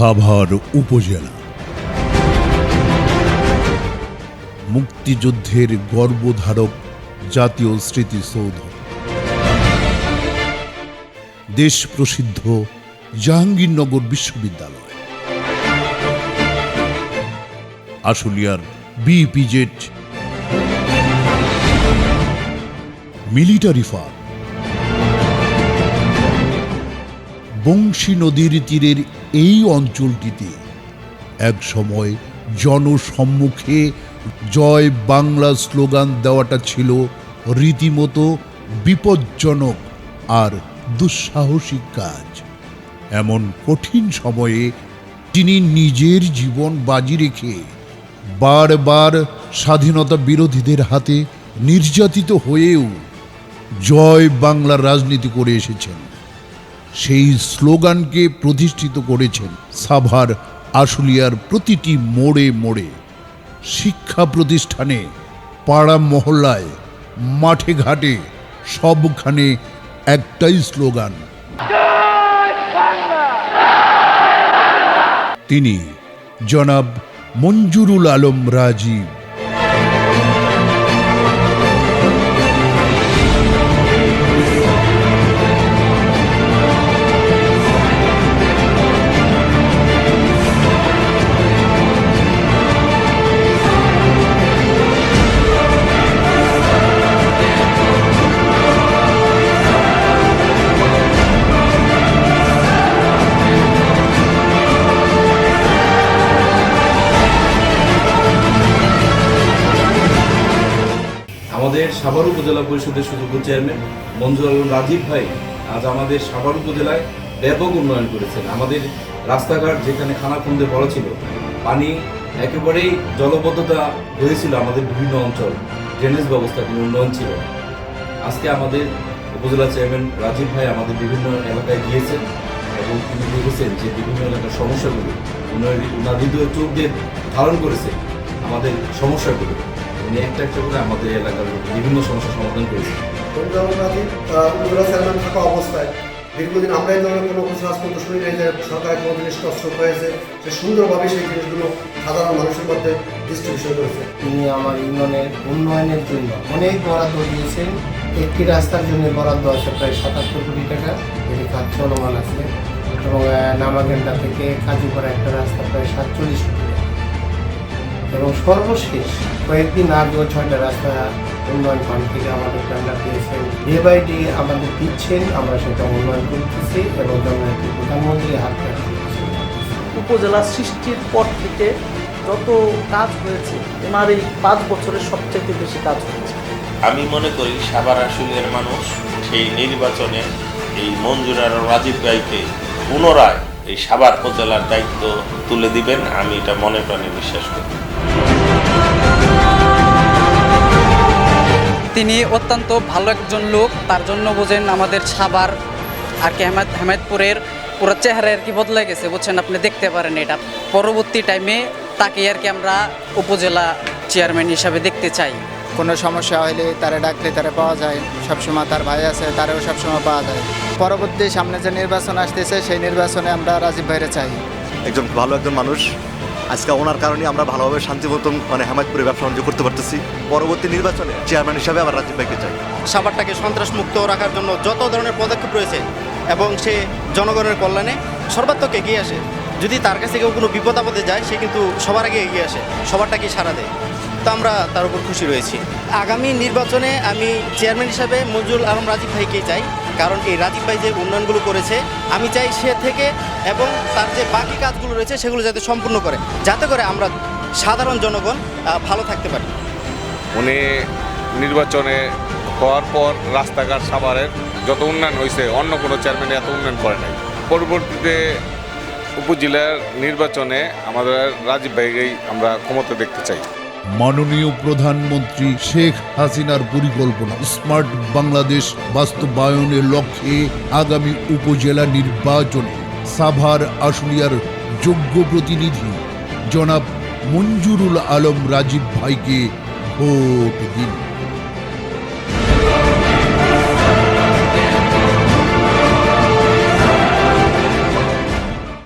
সাভার উপজেলা। মুক্তিযুদ্ধের গর্বধারক জাতীয় স্মৃতিসৌধ। দেশ প্রসিদ্ধ জাহাঙ্গীরনগর বিশ্ববিদ্যালয়। আশুলিয়ার বিপিজেড। মিলিটারি ফার্ম বংশী নদীর তীরের এই অঞ্চলটিতে এক সময় জনসম্মুখে জয় বাংলা স্লোগান দেওয়াটা ছিল রীতিমতো বিপজ্জনক আর দুঃসাহসিক কাজ। এমন কঠিন সময়ে তিনি নিজের জীবন বাজি রেখে বারবার স্বাধীনতা বিরোধীদের হাতে নির্যাতিত হয়েও জয় বাংলার রাজনীতি করে এসেছেন। সেই স্লোগানকে প্রতিষ্ঠিত করেছেন সাভার আশুলিয়ার প্রতিটি মোড়ে মোড়ে। শিক্ষা প্রতিষ্ঠানে, পাড়া মহল্লায়, মাঠে ঘাটে, সবখানে একটাই স্লোগান। তিনি জনাব মঞ্জুরুল আলম রাজীব। আমাদের সাভার উপজেলা পরিষদের সুযোগ্য চেয়ারম্যান মঞ্জুর আলম রাজীব ভাই আজ আমাদের সাভার উপজেলায় ব্যাপক উন্নয়ন করেছেন। আমাদের রাস্তাঘাট যেখানে খানাখন্দে বড় ছিল, পানি একেবারেই জলবদ্ধতা হয়েছিল আমাদের বিভিন্ন অঞ্চল। ড্রেনেজ ব্যবস্থা কোনো উন্নয়ন ছিল। আজকে আমাদের উপজেলা চেয়ারম্যান রাজীব ভাই আমাদের বিভিন্ন এলাকায় গিয়েছেন এবং তিনি দেখেছেন যে বিভিন্ন এলাকার সমস্যাগুলো উন্নয়ন হৃদয় চোখ দিয়ে ধারণ করেছে আমাদের সমস্যাগুলো। উনি একটা একটা করে আমাদের এলাকার বিভিন্ন সমস্যার সমাধান করেছেন উপজেলা চেয়ারম্যান থাকা অবস্থায় দীর্ঘদিন আমরা এই ধরনের কোনো কিছু আজ পর্যন্ত শুনি নাই যে সরকারের কোনো জিনিস নষ্ট হয়েছে সে সুন্দরভাবে সেই জিনিসগুলো সাধারণ মানুষের মধ্যে ডিস্ট্রিবিউশন করেছে। তিনি আমার ইউনিয়নের উন্নয়নের জন্য অনেক বরাদ্দ দিয়েছেন। একটি রাস্তার জন্য বরাদ্দ আছে প্রায় সাতাত্তর কোটি টাকা। এটি কাজ চলমান আছে এবং নামাগেন্ডা থেকে কাজীপাড়া একটা রাস্তা প্রায় সাতচল্লিশ কোটি এবং সর্বশেষ কয়েকদিন আগেও ছয়টা রাস্তা উন্নয়ন ফান্ড থেকে আমাদের টেন্ডার দিয়েছেন। ডে বাই ডে আমাদের দিচ্ছেন আমরা সেটা উন্নয়ন করতেছি এবং জননেত্রী প্রধানমন্ত্রী হাত উপজেলা সৃষ্টির পর থেকে যত কাজ হয়েছে ওনার এই পাঁচ বছরের সবচেয়ে বেশি কাজ হয়েছে। আমি মনে করি সাভার আসুলিয়ার মানুষ সেই নির্বাচনে এই মঞ্জুরার রাজীব রায়কে পুনরায় এই সাভার উপজেলার দায়িত্ব তুলে দিবেন আমি এটা মনে প্রাণে বিশ্বাস করি। তিনি অত্যন্ত ভালো একজন লোক তার জন্য বোঝেন আমাদের সাবার আর কি হেমাদ হেমায়তপুরের পুরো চেহারা আর কি বদলে গেছে বুঝছেন? আপনি দেখতে পারেন এটা। পরবর্তী টাইমে তাকে আর কি আমরা উপজেলা চেয়ারম্যান হিসাবে দেখতে চাই। কোনো সমস্যা হলে তারা ডাকলে তারা পাওয়া যায়। সবসময় তার ভাই আছে তারাও সবসময় পাওয়া যায়। পরবর্তী সামনে যে নির্বাচন আসতেছে সেই নির্বাচনে আমরা রাজীব ভাইরে চাই। একজন ভালো একজন মানুষ। আজকে ওনার কারণে আমরা ভালোভাবে শান্তিমতো মানে হেমায়তপুরে ব্যবসা বাণিজ্য করতে পারতেছি। পরবর্তী নির্বাচনে চেয়ারম্যান হিসাবে আবার রাজীব ভাইকে চাই। সাভারটাকে সন্ত্রাস মুক্ত রাখার জন্য যত ধরনের পদক্ষেপ রয়েছে এবং সে জনগণের কল্যাণে সর্বাত্মক এগিয়ে আসে। যদি তার কাছে কেউ কোনো বিপদ আপদে যায় সে কিন্তু সবার আগে এগিয়ে আসে সবারটাকে সারা দেয়। তো আমরা তার উপর খুশি রয়েছি। আগামী নির্বাচনে আমি চেয়ারম্যান হিসাবে মঞ্জুর আলম রাজীব ভাইকেই চাই। কারণ এই রাজীব ভাই যে উন্নয়নগুলো করেছে, আমি চাই সে থেকে এবং তার যে বাকি কাজগুলো রয়েছে সেগুলো যাতে সম্পূর্ণ করে, যাতে করে আমরা সাধারণ জনগণ ভালো থাকতে পারি। উনি নির্বাচনে হওয়ার পর রাস্তাঘাট সাভারের যত উন্নয়ন হয়েছে অন্য কোনো চেয়ারম্যান এত উন্নয়ন করে নাই। পরবর্তীতে উপজেলার নির্বাচনে আমাদের রাজীব ভাইকেই আমরা ক্ষমতা দেখতে চাই। মাননীয় প্রধানমন্ত্রী শেখ হাসিনার পরিকল্পনা, স্মার্ট বাংলাদেশ বাস্তবায়নের লক্ষ্যে আগামী উপজেলা নির্বাচনে সাভার আশুলিয়ার যোগ্য প্রতিনিধি জনাব মঞ্জুরুল আলম রাজীব ভাইকে ভোট দিন।